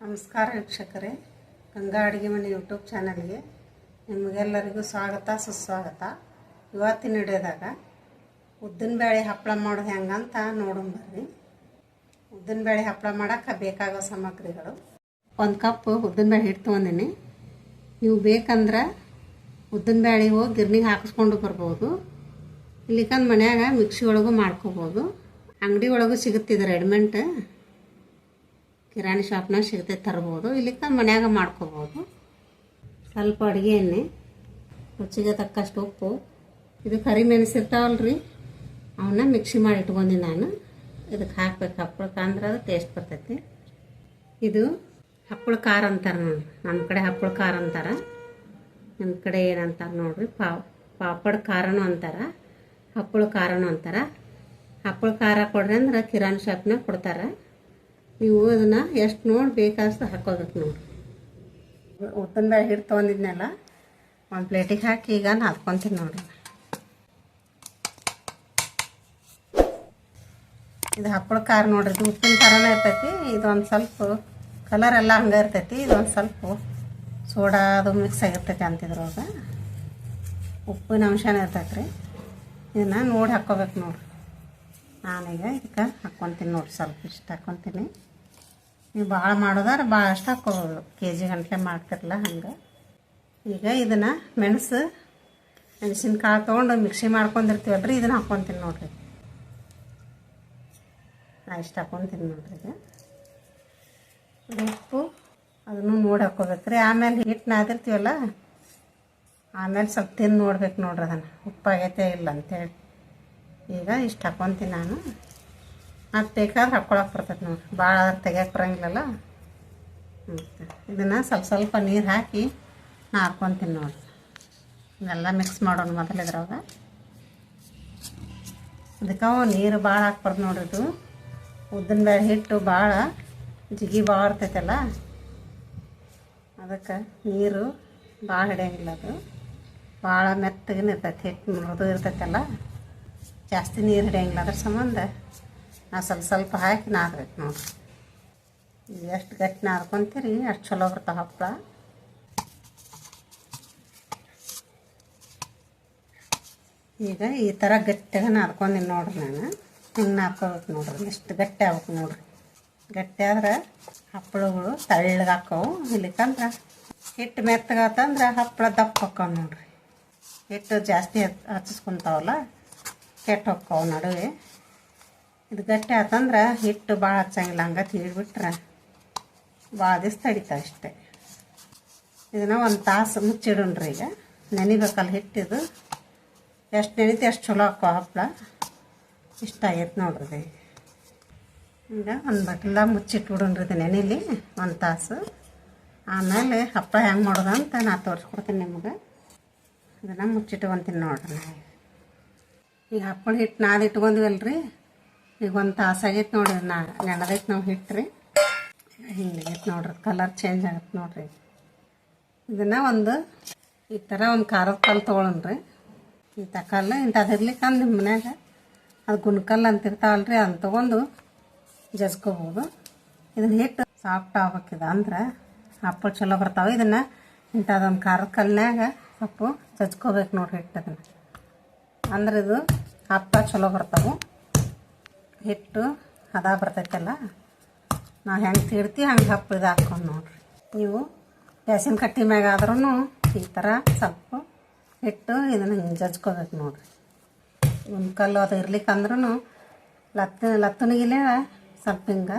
ನಮಸ್ಕಾರ ವೀಕ್ಷಕರೇ. ಗಂಗಾ ಅಡುಗೆ ಮನೆ ಯೂಟ್ಯೂಬ್ ಚಾನಲ್ಗೆ ನಿಮಗೆಲ್ಲರಿಗೂ ಸ್ವಾಗತ, ಸುಸ್ವಾಗತ. ಇವತ್ತಿನ ಹಿಡಿಯೋದಾಗ ಉದ್ದಿನಬೇಳೆ ಹಪ್ಪಳ ಮಾಡೋದು ಹೆಂಗಂತ ನೋಡೋಣ ಬರ್ರಿ. ಉದ್ದಿನಬೇಳೆ ಹಪ್ಪಳ ಮಾಡೋಕ್ಕೆ ಬೇಕಾಗೋ ಸಾಮಗ್ರಿಗಳು. ಒಂದು ಕಪ್ ಉದ್ದಿನಬೇಳೆ ಹಿಟ್ಟು ತೊಗೊಂಡಿನಿ. ನೀವು ಬೇಕಂದ್ರೆ ಉದ್ದಿನ ಬೇಳೆ ಹೋಗಿ ಗಿರ್ನಿಗೆ ಹಾಕಿಸ್ಕೊಂಡು ಬರ್ಬೋದು. ಇಲ್ಲಿಕಂದು ಮನ್ಯಾಗ ಮಿಕ್ಸಿ ಒಳಗೂ ಮಾಡ್ಕೋಬೋದು. ಅಂಗಡಿ ಒಳಗೂ ಸಿಗುತ್ತಿದೆ ರೆಡಿಮೆಂಟ್ ಕಿರಾಣಿ ಶಾಪ್ನಾಗ ಸಿಗ್ತೈತೆ ತರ್ಬೋದು. ಇಲ್ಲಿಕ ಮನ್ಯಾಗ ಮಾಡ್ಕೋಬೋದು. ಸ್ವಲ್ಪ ಅಡುಗೆ ಎಣ್ಣೆ, ರುಚಿಗೆ ತಕ್ಕಷ್ಟು ಉಪ್ಪು. ಇದು ಕರಿ ಮೆಣಸಿರ್ತಾವಲ್ರಿ? ಅವನ್ನ ಮಿಕ್ಸಿ ಮಾಡಿ ಇಟ್ಕೊಂಡಿ ನಾನು. ಇದಕ್ಕೆ ಹಾಕ್ಬೇಕು ಹಪ್ಪಳಕ್ಕೆ ಅಂದ್ರೆ ಅದು ಟೇಸ್ಟ್ ಬರ್ತೈತಿ. ಇದು ಹಪ್ಪಳ ಖಾರ ಅಂತಾರೆ ನೋಡಿ. ನಮ್ಮ ಕಡೆ ಹಪ್ಪಳ ಖಾರ ಅಂತಾರೆ. ನಿಮ್ಮ ಕಡೆ ಏನಂತಾರೆ ನೋಡ್ರಿ? ಪಾವ್, ಪಾಪಡ್ ಖಾರನೂ ಅಂತಾರೆ. ಹಪ್ಪಳ ಖಾರನೂ ಅಂತಾರೆ. ಹಪ್ಪಳ ಖಾರ ಕೊಡ್ರಿ ಅಂದ್ರೆ ಕಿರಾಣಿ ಶಾಪ್ನಾಗ ಕೊಡ್ತಾರೆ. ನೀವು ಅದನ್ನ ಎಷ್ಟು ನೋಡಿ ಬೇಕಾದಷ್ಟು ಹಾಕೋಬೇಕು ನೋಡಿ. ಉದ್ದಂದ ಹಿಟ್ಟು ತೊಗೊಂಡಿದ್ನಲ್ಲ, ಒಂದು ಪ್ಲೇಟಿಗೆ ಹಾಕಿ ಈಗ ನಾದ್ಕೊತೀನಿ ನೋಡಿ ಇದು ಹಪ್ಪಳ ಖಾರ ನೋಡ್ರಿ, ಇದು ಉಪ್ಪಿನ ಖಾರನೇ ಇರ್ತೈತಿ, ಇದೊಂದು ಸ್ವಲ್ಪ ಕಲರ್ ಎಲ್ಲ ಹಂಗೆ ಇರ್ತೈತಿ, ಇದೊಂದು ಸ್ವಲ್ಪ ಸೋಡಾ ಅದು ಮಿಕ್ಸ್ ಆಗಿರ್ತೈತಿ ಅಂತಿದ್ರೊಳಗೆ. ಉಪ್ಪಿನ ಅಂಶನೇ ಇರ್ತೈತೆ ರೀ ಇದನ್ನು ನೋಡಿ ಹಾಕ್ಕೋಬೇಕು ನೋಡ್ರಿ. ನಾನೀಗ ಇದಕ್ಕೆ ಹಾಕ್ಕೊತೀನಿ ನೋಡಿ ಸ್ವಲ್ಪ ಇಷ್ಟು ಹಾಕ್ಕೊತೀನಿ ನೀವು ಭಾಳ ಮಾಡೋದಾರ ಭಾಳ ಅಷ್ಟು ಹಾಕೋಬೋದು. ಕೆ ಜಿ ಗಂಟಲೆ ಮಾಡ್ತಿರಲ್ಲ ಹಂಗೆ. ಈಗ ಇದನ್ನು ಮೆಣಸು, ಮೆಣಸಿನ್ಕಾಳು ತೊಗೊಂಡು ಮಿಕ್ಸಿ ಮಾಡ್ಕೊಂಡಿರ್ತೀವಲ್ರಿ ಇದನ್ನು ಹಾಕ್ಕೊತೀನಿ ನೋಡಿರಿ. ನಾ ಇಷ್ಟು ಹಾಕ್ಕೊತೀನಿ ನೋಡ್ರಿ ಈಗ. ಉಪ್ಪು, ಅದನ್ನು ನೋಡಿ ಹಾಕ್ಕೋಬೇಕು ರೀ. ಆಮೇಲೆ ಹಿಟ್ಟು ನಾದಿರ್ತೀವಲ್ಲ, ಆಮೇಲೆ ಸ್ವಲ್ಪ ತಿಂದು ನೋಡ್ಬೇಕು ನೋಡ್ರಿ ಅದನ್ನು. ಉಪ್ಪಾಗೈತೆ ಇಲ್ಲ ಅಂತೇಳಿ. ಈಗ ಇಷ್ಟು ಹಾಕ್ಕೊತೀನಿ ನಾನು. ಅದು ಬೇಕಾದ್ರೆ ಹಾಕ್ಕೊಳಕ್ಕೆ ಬರ್ತೈತೆ ನೋಡಿ. ಭಾಳ ತೆಗಿಯಕ್ಕೆ ಬರಂಗಿಲ್ಲಲ್ಲ? ಇದನ್ನು ಸ್ವಲ್ಪ ಸ್ವಲ್ಪ ನೀರು ಹಾಕಿ ನಾ ಹಾಕ್ಕೊತೀನಿ ನೋಡಿ. ಇದೆಲ್ಲ ಮಿಕ್ಸ್ ಮಾಡೋಣ ಮೊದಲು ಇದ್ರಾಗ. ಅದಕ್ಕೆ ನೀರು ಭಾಳ ಹಾಕ್ಬಾರ್ದು ನೋಡ್ರಿ ಇದು. ಉದ್ದಿನಬೇಳೆ ಹಿಟ್ಟು ಭಾಳ ಜಿಗಿ ಭಾಳ ಇರ್ತೈತಲ್ಲ? ಅದಕ್ಕೆ ನೀರು ಭಾಳ ಹಿಡಿಯಂಗಿಲ್ಲ ಅದು. ಭಾಳ ಮೆತ್ತಗಿನ ಇರ್ತೈತಿ ಹಿಟ್ಟು ಮೃದು ಇರ್ತೈತಲ್ಲ? ಜಾಸ್ತಿ ನೀರು ಹಿಡಿಯಂಗಿಲ್ಲ ಅದ್ರ ಸಂಬಂಧ. ನಾ ಸ್ವಲ್ಪ ಸ್ವಲ್ಪ ಹಾಕಿ ನಾದ್ಬೇಕು ನೋಡಿರಿ. ಈಗ ಎಷ್ಟು ಗಟ್ಟಿ ನಾದ್ಕೊಂತೀರಿ ಅಷ್ಟು ಚಲೋ ಬರ್ತಾವೆ ಹಪ್ಪಳ? ಈಗ ಈ ಥರ ಗಟ್ಟಿಯಾಗ ನಾದ್ಕೊಂಡಿನಿ ನೋಡ್ರಿ ನಾನು. ಹಿಂಗೆ ನಾದ್ಕೋಬೇಕು ನೋಡ್ರಿ, ಎಷ್ಟು ಗಟ್ಟಿ ಆಗ್ಬೇಕು ನೋಡ್ರಿ. ಗಟ್ಟಿ ಆದ್ರೆ ಹಪ್ಪಳಗಳು ತಳ್ಳಗಾಕವು ಇಲ್ಲಿಕಂದ್ರೆ ಹಿಟ್ಟು ಮೆತ್ತಗಾತಂದ್ರೆ ಹಪ್ಪಳ ದಪ್ಪ ಹಾಕವು ನೋಡ್ರಿ. ಹಿಟ್ಟು ಜಾಸ್ತಿ ಹಚ್ ಹಚ್ಚಿಸ್ಕೊಂತಾವಲ್ಲ ಕೆಟ್ಟು ಹೊಕ್ಕವು ನಡುವೆ. ಇದು ಗಟ್ಟಿ ಆತಂದ್ರೆ ಹಿಟ್ಟು ಭಾಳ ಹಚ್ಚಂಗಿಲ್ಲ ಹಂಗೆ ತೀಡ್ಬಿಟ್ರೆ ಭಾಳ ದಿವಸ ತಡಿತ ಅಷ್ಟೇ. ಇದನ್ನು ಒಂದು ತಾಸು ಮುಚ್ಚಿಡೋಣ್ರಿ ಈಗ. ನೆನಿಬೇಕಲ್ಲ ಹಿಟ್ಟಿದು. ಎಷ್ಟು ನೆನೀತಿ ಅಷ್ಟು ಚಲೋ ಹಾಕೋ ಹಪ್ಪಳ. ಇಷ್ಟ ಆಗೈತೆ ನೋಡ್ರಿ. ಈಗ ಒಂದು ಬಟ್ಲ ಮುಚ್ಚಿಟ್ಬಿಡೋಣ್ರಿ ಇದು ನೆನೀಲಿ ಒಂದು ತಾಸು. ಆಮೇಲೆ ಹಪ್ಪಳ ಹೆಂಗೆ ಮಾಡೋದು ಅಂತ ನಾ ತೋರಿಸ್ಕೊಡ್ತೀನಿ ನಿಮ್ಗೆ. ಇದನ್ನು ಮುಚ್ಚಿಟ್ಕೊಂತೀನಿ ನೋಡ್ರಿ. ಈಗ ಹಪ್ಪಳ ಹಿಟ್ಟು ನಾದಿಟ್ಕೊಂಡ್ವಿ ಇಟ್ಕೊಂಡ್ವಲ್ರಿ ಈಗ ಒಂದು ತಾಸು ಆಗೈತೆ ನೋಡ್ರಿ, ನಾ ನೆನದೈತೆ ನಾವು ಹಿಟ್ರಿ. ಹಿಂಗೆ ಆಗೈತೆ ನೋಡ್ರಿ ಕಲರ್ ಚೇಂಜ್ ಆಗತ್ತೆ ನೋಡ್ರಿ. ಇದನ್ನು ಒಂದು ಈ ಥರ ಒಂದು ಖಾರದ ಕಲ್ಲು ತೊಗೊಳನ್ರಿ. ಇಂಥ ಕಲ್ಲು ಇಂಥದ್ದು ಇರ್ಲಿಕ್ಕಂದು ನಿಮ್ಮ ಮನ್ಯಾಗ. ಅದು ಗುಣಕಲ್ಲು ಅಂತ ರೀ ಅದನ್ನ ತೊಗೊಂಡು ಜಜ್ಕೋಬೋದು. ಇದನ್ನ ಹಿಟ್ಟು ಸಾಫ್ಟ್ ಆಗ್ಬೇಕಿದೆ ಅಂದ್ರೆ, ಹಪ್ಪಳ ಚಲೋ ಬರ್ತಾವೆ. ಇದನ್ನು ಇಂಥದ್ದೊಂದು ಖಾರದ ಕಲ್ನಾಗ ಸ್ವಲ್ಪ ಜಜ್ಕೋಬೇಕು ನೋಡ್ರಿ ಹಿಟ್ಟು ಅದನ್ನು. ಅಂದ್ರೆ ಇದು ಹಪ್ಪ ಚಲೋ ಬರ್ತಾವೆ. ಹಿಟ್ಟು ಹದ ಬರ್ತೈತಲ್ಲ? ನಾವು ಹೆಂಗೆ ತೀಡ್ತೀವಿ ಹಂಗೆ ಹಪ್ಪು ಇದು ಹಾಕೊಂಡು ನೋಡ್ರಿ. ನೀವು ಗ್ಯಾಸಿನ ಕಟ್ಟಿ ಮ್ಯಾಗ ಆದ್ರೂ ಈ ಥರ ಸ್ವಲ್ಪ ಹಿಟ್ಟು ಇದನ್ನು ಹಿಂಗೆ ಜಜ್ಕೋಬೇಕು ನೋಡ್ರಿ. ಒಂದು ಕಲ್ಲು ಅದು ಇರ್ಲಿಕ್ಕಂದ್ರೂ ಲತ್ತ ಲತ್ತನಿಗಿಲೇ ಸ್ವಲ್ಪ ಹಿಂಗೆ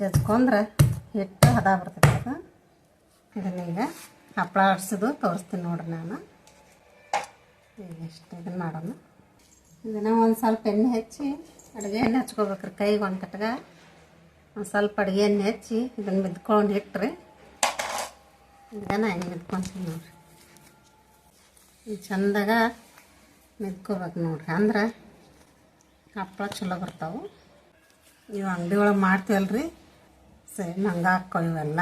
ಜಜ್ಕೊಂಡ್ರೆ ಹಿಟ್ಟು ಹದ ಬರ್ತೈತೆ ಅದು. ಇದನ್ನೀಗ ಹಪ್ಪಳ ಆಡಿಸಿದು ತೋರಿಸ್ತೀನಿ ನೋಡ್ರಿ ನಾನು. ಈಗ ಇಷ್ಟು ಇದನ್ನು ಮಾಡೋಣ. ಇದನ್ನು ಒಂದು ಸ್ವಲ್ಪ ಎಣ್ಣೆ ಹಚ್ಚಿ ಅಡುಗೆ ಎಣ್ಣೆ ಹಚ್ಕೋಬೇಕ್ರಿ ಕೈಗೆ ಒಂದು ಕಟ್ಗ. ಒಂದು ಸ್ವಲ್ಪ ಅಡುಗೆ ಎಣ್ಣೆ ಹಚ್ಚಿ ಇದನ್ನು ಮಿದ್ಕೊಂಡು ಇಟ್ರಿ. ಇದನ್ನು ಹೆಂಗೆ ಮಿದ್ಕೊತೀನಿ ನೋಡ್ರಿ. ಈ ಚಂದಾಗ ಮಿದ್ಕೋಬೇಕು ನೋಡ್ರಿ. ಅಂದ್ರೆ ಹಪ್ಪಳ ಚಲೋ ಬರ್ತಾವೆ. ನೀವು ಅಂಗಡಿ ಒಳಗೆ ಮಾಡ್ತೀವಲ್ರಿ. ಸರಿ ನಂಗೆ ಹಾಕ್ಕೋ ಇವೆಲ್ಲ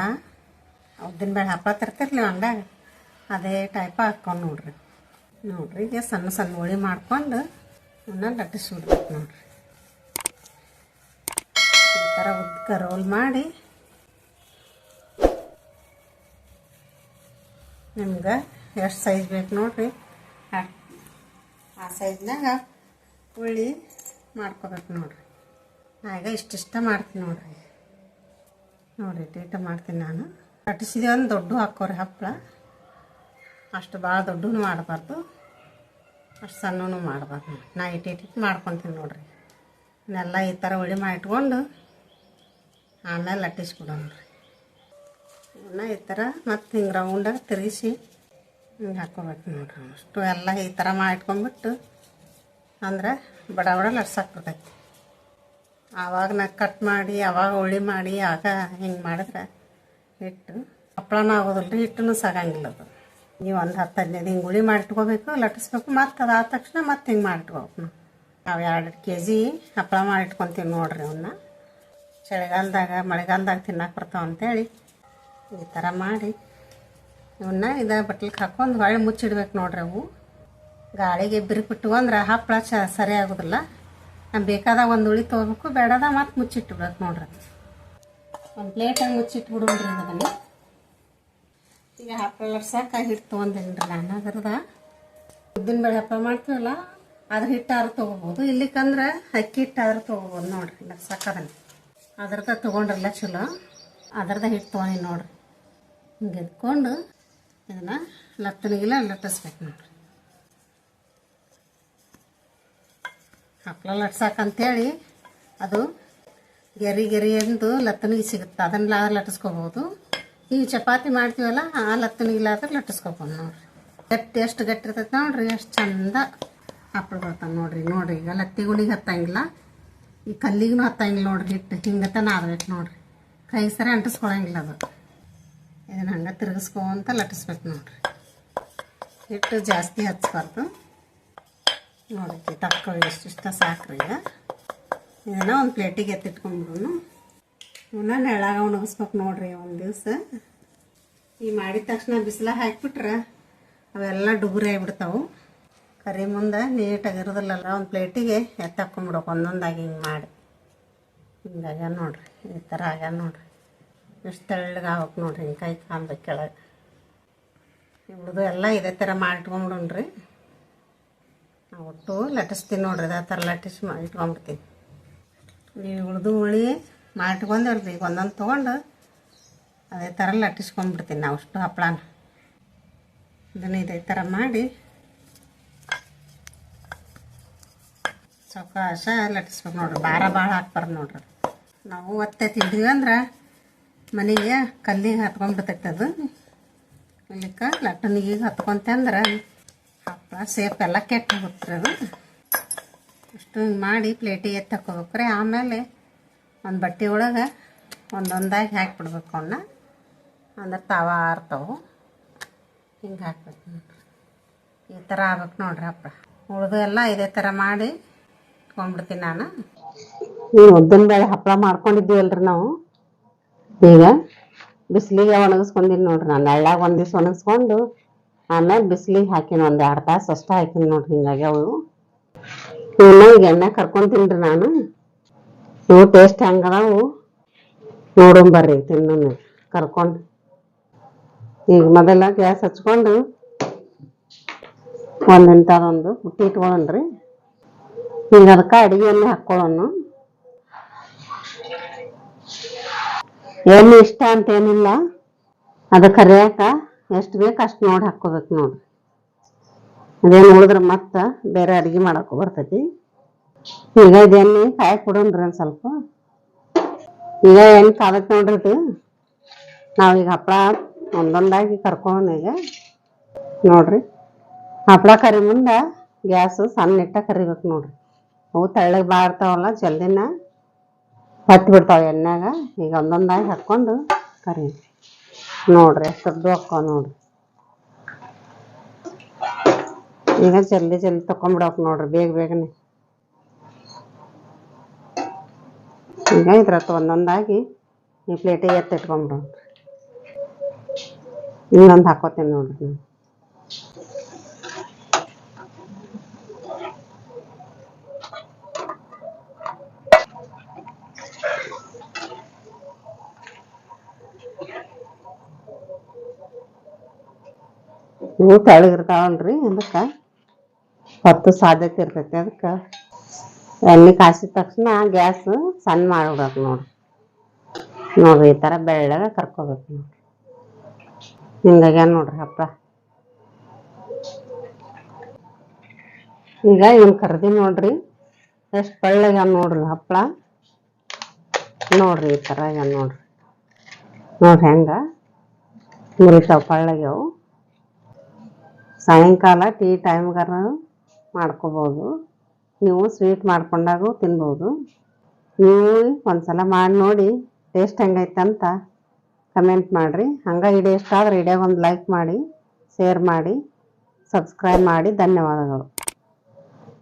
ಉದ್ದಿನಬೇಳೆ ಹಪ್ಪಳ ತರ್ತಿರ್ಲಿ ಅಂಗಡ್ಯಾಗ. ಅದೇ ಟೈಪ ಹಾಕ್ಕೊಂಡು ನೋಡ್ರಿ. ನೋಡ್ರಿ ಈಗ ಸಣ್ಣ ಸಣ್ಣ ಹೋಳಿ ಮಾಡ್ಕೊಂಡು ಅವನ್ನ ಲಟ್ಟಿಸ್ಬಿಡ್ಬೇಕು ನೋಡ್ರಿ. ಈ ಥರ ಉದ್ಕ ರೋಲ್ ಮಾಡಿ. ನಿಮ್ಗೆ ಎಷ್ಟು ಸೈಜ್ ಬೇಕು ನೋಡಿರಿ. ಆ ಸೈಜ್ನಾಗ ಉಳ್ಳಿ ಮಾಡ್ಕೋಬೇಕು ನೋಡಿರಿ. ಆಗ ಈಗ ಇಷ್ಟಿಷ್ಟ ಮಾಡ್ತೀನಿ ನೋಡಿರಿ. ನೋಡಿರಿ ಟೀಟ ಮಾಡ್ತೀನಿ ನಾನು. ಕಟ್ಟಿಸಿದೇವನ್ ದೊಡ್ಡ ಹಾಕೋರಿ ಹಪ್ಪಳ. ಅಷ್ಟು ಭಾಳ ದೊಡ್ಡೂ ಮಾಡಬಾರ್ದು. ಅಷ್ಟು ಸಣ್ಣನು ಮಾಡಬಾರ್ದು. ನಾ ಇಟ್ಟು ಇಟ್ಟು ಮಾಡ್ಕೊತೀನಿ ನೋಡಿರಿ. ಇನ್ನೆಲ್ಲ ಈ ಥರ ಉಳಿ ಮಾಡಿಟ್ಕೊಂಡು ಆಮೇಲೆ ಲಟ್ಟಿಸ್ಬಿಡೋಣ ರೀ. ಇವನ್ನ ಈ ಥರ ಮತ್ತು ಹಿಂಗೆ ರೌಂಡಾಗಿ ತಿರುಗಿಸಿ ಹಿಂಗೆ ಹಾಕೋಬೇಕು ನೋಡ್ರಿ ಅಷ್ಟು ಎಲ್ಲ ಈ ಥರ ಮಾಡಿಟ್ಕೊಂಡ್ಬಿಟ್ಟು ಅಂದ್ರೆ ಬಡ ಬಡ ಲಟ್ಸಾಕ್ಬಿಡ್ತೈತಿ. ಆವಾಗ ನಾ ಕಟ್ ಮಾಡಿ, ಆವಾಗ ಹುಳಿ ಮಾಡಿ, ಆಗ ಹಿಂಗೆ ಮಾಡಿದ್ರೆ ಹಿಟ್ಟು ಹಪ್ಪಳನೂ ಆಗೋದಿಲ್ಲ ರೀ ಹಿಟ್ಟೂ ಸಾಗಂಗಿಲ್ಲ ಅದು. ನೀವು ಒಂದು ಹತ್ತು ಹದಿನೈದು ಹಿಂಗೆ ಹುಳಿ ಮಾಡಿಟ್ಕೋಬೇಕು, ಲಟ್ಟಿಸ್ಬೇಕು, ಮತ್ತು ಅದಾದ ತಕ್ಷಣ ಮತ್ತೆ ಹಿಂಗೆ ಮಾಡಿಟ್ಕೋಬೇಕು. ನಾವು ಎರಡು ಕೆ ಜಿ ಹಪ್ಪಳ ಮಾಡಿಟ್ಕೊತೀವಿ ನೋಡಿರಿ ಅವನ್ನ ಚಳಿಗಾಲದಾಗ ಮಳೆಗಾಲದಾಗ ತಿನ್ನಕ್ಕೆ ಬರ್ತಾವೆ ಅಂತೇಳಿ ಈ ಥರ ಮಾಡಿ ಇವನ್ನ ಇದು ಬಟ್ಲಿಗೆ ಹಾಕೊಂಡು ಹೊಳ್ಳಿ ಮುಚ್ಚಿಡ್ಬೇಕು ನೋಡ್ರಿ ಅವು. ಗಾಳಿಗೆ ಬಿರುಕು ಬಿಟ್ಟು ಅಂದ್ರೆ ಹಪ್ಪಳ ಚ ಸರಿ ಆಗೋದಿಲ್ಲ. ನಮ್ಗೆ ಬೇಕಾದ ಒಂದು ಉಳಿ ತೊಗೋಬೇಕು, ಬೇಡದ ಮತ್ತೆ ಮುಚ್ಚಿಟ್ಬಿಡ್ಬೇಕು ನೋಡ್ರಿ. ಒಂದು ಪ್ಲೇಟಾಗಿ ಮುಚ್ಚಿಟ್ಬಿಡೋಣ್ರಿ ಅದನ್ನು ಈಗ ಹಪ್ಪಳ ಲಟ್ಸಕ್ಕೆ ಹಿಟ್ಟು ತೊಗೊಂಡೇನಿ ರೀ ನಾನು ಅದ್ರದ. ಉದ್ದಿನ ಬೇಳೆ ಹಪ್ಪಳ ಮಾಡ್ತೀವಲ್ಲ, ಅದ್ರ ಹಿಟ್ಟಾದ್ರೂ ತೊಗೋಬೋದು. ಇಲ್ಲಿಕಂದ್ರೆ ಅಕ್ಕಿ ಹಿಟ್ಟಾದ್ರೂ ತೊಗೋಬೋದು ನೋಡ್ರಿ ಲಟ್ಸಕ್ಕೆ ಅದನ್ನು. ಅದ್ರದ ತೊಗೊಂಡ್ರಲ್ಲ ಚಲೋ ಅದ್ರದ ಹಿಟ್ಟು ತೊಗೊಂಡಿ ನೋಡ್ರಿ. ಹಿಂಗೆ ಎತ್ಕೊಂಡು ಇದನ್ನು ಲತ್ತನಿಗೆಲ್ಲ ಲಟ್ಟಿಸ್ಬೇಕು ನೋಡ್ರಿ. ಹಪ್ಪಳ ಲಟ್ಸಕ್ಕಂತೇಳಿ ಅದು ಗೆರಿ ಗೆರಿ ಎಂದು ಲತ್ತನಿಗೆ ಸಿಗುತ್ತೆ. ಅದನ್ನ ಲಟ್ಟಿಸ್ಕೋಬೋದು. ಈಗ ಚಪಾತಿ ಮಾಡ್ತೀವಲ್ಲ, ಆ ಲತ್ತನಿಗಿಲ್ಲಾದ್ರೆ ಲಟ್ಟಿಸ್ಕೋಬೋದು ನೋಡ್ರಿ. ಗಟ್ಟಿ ಎಷ್ಟು ಗಟ್ಟಿ ಇರ್ತೈತೆ ನೋಡ್ರಿ ಎಷ್ಟು ಚಂದ ಹಪ್ಪಳ ಬರ್ತಾವೆ ನೋಡ್ರಿ. ನೋಡ್ರಿ, ಈಗ ಲತ್ತಿಗುಳಿಗೆ ಹತ್ತಂಗಿಲ್ಲ. ಈ ಕಲ್ಲಿಗೂ ಹತ್ತಂಗಿಲ್ಲ ನೋಡ್ರಿ ಹಿಟ್ಟು. ಹಿಂಗತ್ತ ನಾದ್ಬೇಕು ನೋಡ್ರಿ. ಕೈ ಸರಿ ಅಂಟಿಸ್ಕೊಳಂಗಿಲ್ಲ ಅದು. ಇದನ್ನ ಹಂಗೆ ತಿರುಗಿಸ್ಕೊಂತ ಲಟ್ಟಿಸ್ಬೇಕು ನೋಡ್ರಿ. ಹಿಟ್ಟು ಜಾಸ್ತಿ ಹಚ್ಬಾರ್ದು ನೋಡಿದ್ವಿ ತಕ್ಕ ಇಷ್ಟಿಷ್ಟ ಸಾಕ್ರಿ ಈಗ. ಇದನ್ನು ಒಂದು ಪ್ಲೇಟಿಗೆ ಎತ್ತಿಟ್ಕೊಂಡ್ಬಿಡು ಇವನ್ನ ನೆಳಾಗ ಒಣಗಿಸ್ಬೇಕು ನೋಡ್ರಿ ಒಂದು ದಿವಸ. ಈ ಮಾಡಿದ ತಕ್ಷಣ ಬಿಸಿಲ ಹಾಕಿಬಿಟ್ರೆ ಅವೆಲ್ಲ ಡುಗುರಿ ಆಗಿಬಿಡ್ತಾವು. ಕರಿ ಮುಂದೆ ನೀಟಾಗಿರೋದಿಲ್ಲಲ್ಲ ಒಂದು ಪ್ಲೇಟಿಗೆ ಎತ್ತಾಕೊಂಬಿಡೋಕೆ ಒಂದೊಂದಾಗಿ ಹಿಂಗೆ ಮಾಡಿ. ಹಿಂಗಾಗ್ಯ ನೋಡ್ರಿ. ಈ ಥರ ಆಗ್ಯಾವ ನೋಡ್ರಿ. ಎಷ್ಟು ತೆಳ್ಳಗೆ ಆಗ್ಬೇಕು ನೋಡ್ರಿ ಹಿಂಗೆ ಕೈ ಕಾಲ್ಬೇಕು ಕೆಳಗೆ. ಇವ್ರದ್ದು ಎಲ್ಲ ಇದೇ ಥರ ಮಾಡಿಟ್ಕೊಂಬಿಡೋಣ್ರಿ ನಾವು ಒಟ್ಟು ಲಟ್ಟಿಸ್ತೀನಿ ನೋಡ್ರಿ. ಅದೇ ಥರ ಲಟ್ಟಿಸ್ ಮಾಡಿ ಇಟ್ಕೊಂಡ್ಬಿಡ್ತೀನಿ. ನೀವು ಉಳಿದು ಉಳಿ ಮಾಡಿಟ್ಕೊಂಡಲ್ರಿ ಈಗ ಒಂದೊಂದು ತೊಗೊಂಡು ಅದೇ ಥರ ಲಟ್ಟಿಸ್ಕೊಂಡ್ಬಿಡ್ತೀನಿ ನಾವು ಅಷ್ಟು ಹಪ್ಪಳನ ಇದನ್ನು ಇದೇ ಥರ ಮಾಡಿ ಸಾವಕಾಶ ಲಟ್ಟಿಸ್ಬೇಕು ನೋಡ್ರಿ. ಭಾರ ಭಾಳ ಹಾಕ್ಬಾರ್ದು ನೋಡ್ರಿ. ನಾವು ಒತ್ತೆ ತಿಂದೀವಿ ಅಂದ್ರೆ ಮನೆಗೆ ಕಲ್ಲಿಗೆ ಹತ್ಕೊಂಡ್ಬಿಡ್ತೈತೆ ಅದು. ಇಲ್ಲಿಕ್ಕೆ ಲಟ್ಟನಿಗೆ ಹತ್ಕೊಂತೆ ಅಂದ್ರೆ ಹಪ್ಪಳ ಸೇಪ್ ಎಲ್ಲ ಕೆಟ್ಟು ಹೋಗುತ್ತೆ ಅದು. ಅಷ್ಟು ಮಾಡಿ ಪ್ಲೇಟಿಗೆ ಎತ್ತಿ ಹಾಕೋಬೇಕ್ರಿ ಆಮೇಲೆ ಒಂದು ಬಟ್ಟೆ ಒಳಗೆ ಒಂದೊಂದಾಗಿ ಹಾಕಿಬಿಡ್ಬೇಕು ಅವನ್ನ ಅಂದ್ರೆ ತಾವ ಆರ್ತಾವು. ಹಿಂಗೆ ಹಾಕ್ಬೇಕು ನೋಡ್ರಿ. ಈ ಥರ ಆಗ್ಬೇಕು ನೋಡ್ರಿ ಹಪ್ಪಳ ಉಳಿದು ಎಲ್ಲ ಇದೇ ಥರ ಮಾಡಿ ಇಟ್ಕೊಂಡ್ಬಿಡ್ತೀನಿ ನಾನು. ಉದ್ದಿನ ಬೇಳೆ ಹಪ್ಪಳ ಮಾಡ್ಕೊಂಡಿದ್ದೀವಲ್ರಿ ನಾವು. ಈಗ ಬಿಸಿಲಿಗೆ ಒಣಗಿಸ್ಕೊಂಡಿನಿ ನೋಡ್ರಿ ನಾನು. ಎಳ್ಳಾಗ ಒಂದು ದಿವ್ಸ ಒಣಗಿಸ್ಕೊಂಡು ಆಮೇಲೆ ಬಿಸಿಲಿಗೆ ಹಾಕಿನ ಒಂದು ಎರಡು ತಾಸು ಅಷ್ಟೇ ಹಾಕಿನಿ ನೋಡ್ರಿ ಹಿಂಗಾಗಿ ಅವು. ಇವನ್ನ ಈಗ ಎಣ್ಣೆ ಕರ್ಕೊಂತೀನಿ ರೀ ನಾನು. ಇವು ಟೇಸ್ಟ್ ಹೆಂಗದಾವು ನೋಡೋಣ ಬರ್ರಿ ತಿನ್ನೋಣ ಕರ್ಕೊಂಡು. ಈಗ ಮೊದಲ ಗ್ಯಾಸ್ ಹಚ್ಕೊಂಡು ಒಂದು ಇಂಥದೊಂದು ಬುಟ್ಟಿ ಇಟ್ಕೊಳ್ಳೋಣ್ರಿ ಈಗ ಅದಕ್ಕೆ ಅಡುಗೆ ಎಣ್ಣೆ ಹಾಕ್ಕೊಳ್ಳೋಣ ಎಣ್ಣೆ ಇಷ್ಟ ಅಂತ ಏನಿಲ್ಲ. ಅದು ಕರಿಯಾಕ ಎಷ್ಟು ಬೇಕು ಅಷ್ಟು ನೋಡಿ ಹಾಕ್ಕೋಬೇಕು ನೋಡ್ರಿ ಅದೇನು ಉಳಿದ್ರೆ ಮತ್ತೆ ಬೇರೆ ಅಡುಗೆ ಮಾಡೋಕೆ ಬರ್ತೈತಿ. ಈಗ ಇದು ಎಣ್ಣೆ ಕಾಯಕ್ಕೆ ಕೊಡೋಣ್ರಿ ಒಂದು ಸ್ವಲ್ಪ. ಈಗ ಎಣ್ಣೆ ಕಾದಕ್ಕೆ ನೋಡ್ರಿ ನಾವೀಗ ಹಪ್ಪಳ ಒಂದೊಂದಾಗಿ ಕರ್ಕೊಂಡು ಈಗ ನೋಡ್ರಿ. ಹಪ್ಪಳ ಕರಿ ಮುಂದೆ ಗ್ಯಾಸು ಸಣ್ಣ ಇಟ್ಟ ಕರಿಬೇಕು ನೋಡ್ರಿ. ಅವು ತೆಳ್ಳಗೆ ಬಾರ್ತಾವಲ್ಲ, ಜಲ್ದಿನ ಹತ್ತಿ ಬಿಡ್ತಾವೆ ಎಣ್ಣೆಗ. ಈಗ ಒಂದೊಂದಾಗಿ ಹಾಕ್ಕೊಂಡು ಕರಿ ನೋಡ್ರಿ ಎಷ್ಟು ಹಾಕ್ತಾವ ನೋಡ್ರಿ. ಈಗ ಜಲ್ದಿ ಜಲ್ದಿ ತಕೊಂಡ್ಬಿಡಕ್ ನೋಡ್ರಿ ಬೇಗ ಬೇಗನೆ. ಈಗ ಇದ್ರತ್ತ ಒಂದೊಂದಾಗಿ ಈ ಪ್ಲೇಟಿಗೆ ಎತ್ತಿಟ್ಕೊಂಡ್ಬಿಡು ಇನ್ನೊಂದು ಹಾಕೋತೀನಿ ನೋಡ್ರಿ ನಾನು. ಇವು ತೆಳಗಿರ್ತಾವಲ್ರಿ ಅದಕ್ಕೆ. ಹೊತ್ತು ಸಾಧ್ಯತೆ ಇರ್ತೈತಿ ಅದಕ್ಕೆ. ಎಣ್ಣೆ ಕಾಸಿದ ತಕ್ಷಣ ಗ್ಯಾಸ್ ಸಣ್ಣ ಮಾಡ್ಬಿಡ್ಬೇಕು ನೋಡ್ರಿ. ನೋಡ್ರಿ ಈ ಥರ ಬೆಳ್ಳಗೆ ಕರ್ಕೋಬೇಕು ನೋಡ್ರಿ. ಹಿಂಗಾಗ್ಯಾನ ನೋಡ್ರಿ ಹಪ್ಪಳ ಈಗ ಇವನ್ ಕರ್ದಿ ನೋಡ್ರಿ. ಎಷ್ಟು ಬೆಳ್ಳಗ್ಯಾನ ನೋಡ್ರಿ ಹಪ್ಪಳ ನೋಡ್ರಿ ಈ ಥರ ಆಗ್ಯಾನ ನೋಡ್ರಿ. ನೋಡ್ರಿ ಹೆಂಗ. ಮುರಿತಾವ ಪಳ್ಳಗ್ಯಾವು ಸಾಯಂಕಾಲ ಟೀ ಟೈಮ್ಗಾರ ಮಾಡ್ಕೋಬೋದು. ನೀವು ಸ್ವೀಟ್ ಮಾಡ್ಕೊಂಡಾಗೂ ತಿನ್ಬೋದು. ನೀವು ಒಂದ್ಸಲ ಮಾಡಿ ನೋಡಿ, ಟೇಸ್ಟ್ ಹೆಂಗೈತೆ ಅಂತ ಕಮೆಂಟ್ ಮಾಡಿರಿ. ಹಂಗೆ ಇಡೀ ಇಷ್ಟ ಆದ್ರೆ ಇಡೇ ಒಂದು ಲೈಕ್ ಮಾಡಿ ಶೇರ್ ಮಾಡಿ ಸಬ್ಸ್ಕ್ರೈಬ್ ಮಾಡಿ. ಧನ್ಯವಾದಗಳು.